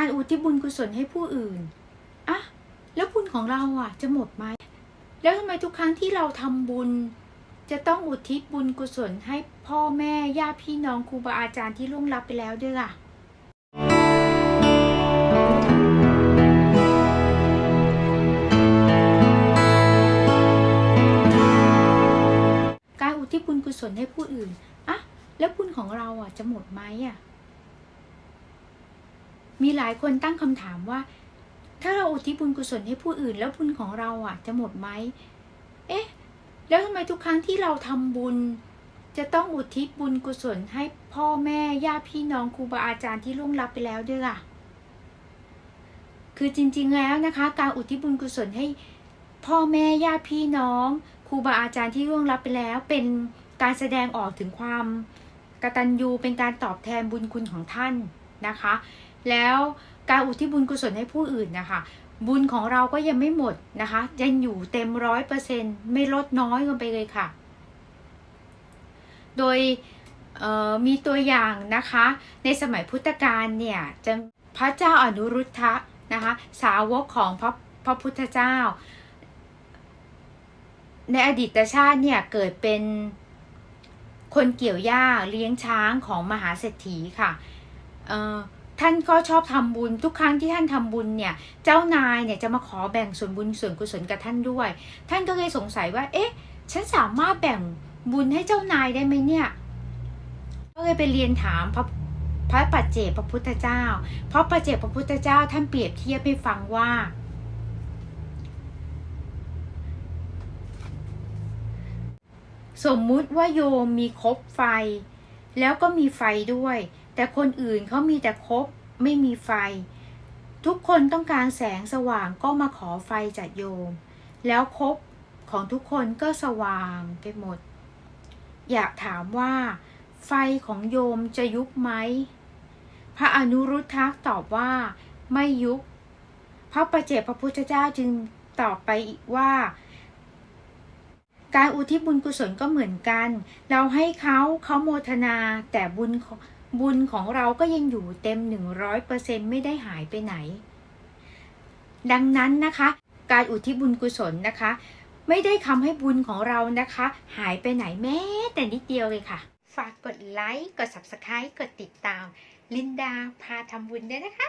การอุทิศบุญกุศลให้ผู้อื่นอะแล้วบุญของเราอะ จะหมดไหม แล้วทำไมทุกครั้งที่เราทำบุญ จะต้องอุทิศบุญกุศลให้พ่อแม่ญาติพี่น้องครูบาอาจารย์ที่ล่วงลับไปแล้วด้วยล่ะการอุทิศบุญกุศลให้ผู้อื่นอะแล้วบุญของเราอะจะหมดไหมอะ มีหลายคนตั้งคำถามว่า ถ้าเราอุทิศบุญกุศลให้ผู้อื่น แล้วบุญของเราอะ จะหมดไหม เอ๊ะ แล้วทำไมทุกครั้งที่เราทำบุญ จะต้องอุทิศบุญกุศลให้พ่อแม่ญาติพี่น้องครูบาอาจารย์ที่ล่วงลับไปแล้วด้วยล่ะ คือจริง ๆ แล้วนะคะ การอุทิศบุญกุศลให้พ่อแม่ญาติพี่น้องครูบาอาจารย์ที่ล่วงลับไปแล้ว เป็นการแสดงออกถึงความกตัญญูเป็นการตอบแทนบุญคุณของท่าน นะคะ แล้วการอุทิศบุญกุศลให้ผู้อื่นนะคะ บุญของเราก็ยังไม่หมดนะคะยังอยู่เต็มร้อยเปอร์เซ็นไม่ลดน้อยลงไปเลยค่ะ โดยมีตัวอย่างนะคะ ในสมัยพุทธกาลเนี่ยจะพระเจ้าอนุรุทธะนะคะ สาวกของพระพระพุทธเจ้า ในอดีตชาติเนี่ยเกิดเป็นคนเกี่ยวหญ้าเลี้ยงช้างของมหาเศรษฐีค่ะ ท่านก็ชอบทำบุญทุกครั้งที่ท่านทำบุญเนี่ย เจ้านายเนี่ยจะมาขอแบ่งส่วนบุญส่วนกุศลกับท่านด้วย ท่านก็เลยสงสัยว่า เอ๊ะ ฉันสามารถแบ่งบุญให้เจ้านายได้ไหมเนี่ย ก็เลยไปเรียนถามพระพระปัจเจกพระพุทธเจ้า เพราะปัจเจกพระพุทธเจ้าท่านเปรียบเทียบให้ฟังว่า สมมุติว่าโยมมีคบไฟ แล้วก็มีไฟด้วย แต่คนอื่นเขามีแต่คบไม่มีไฟ ทุกคนต้องการแสงสว่างก็มาขอไฟจากโยม แล้วคบของทุกคนก็สว่างไปหมด อยากถามว่า ไฟของโยมจะยุบไหม พระอนุรุทธะตอบว่า ไม่ยุบ พระประเจพระพุทธเจ้าจึงตอบไปอีกว่า การอุทิศบุญกุศลก็เหมือนกัน เราให้เขาเขาโมทนา แต่บุญของบุญของเราก็ยังอยู่เต็มหนึ่งร้อยเปอร์เซ็นไม่ได้หายไปไหน ดังนั้นนะคะ การอุทิศบุญกุศลนะคะ ไม่ได้ทำให้บุญของเรานะคะ หายไปไหนแม้แต่นิดเดียวเลยค่ะ ฝากกดไลค์ กด subscribe กดติดตาม ลินดาพาทำบุญด้วยนะคะ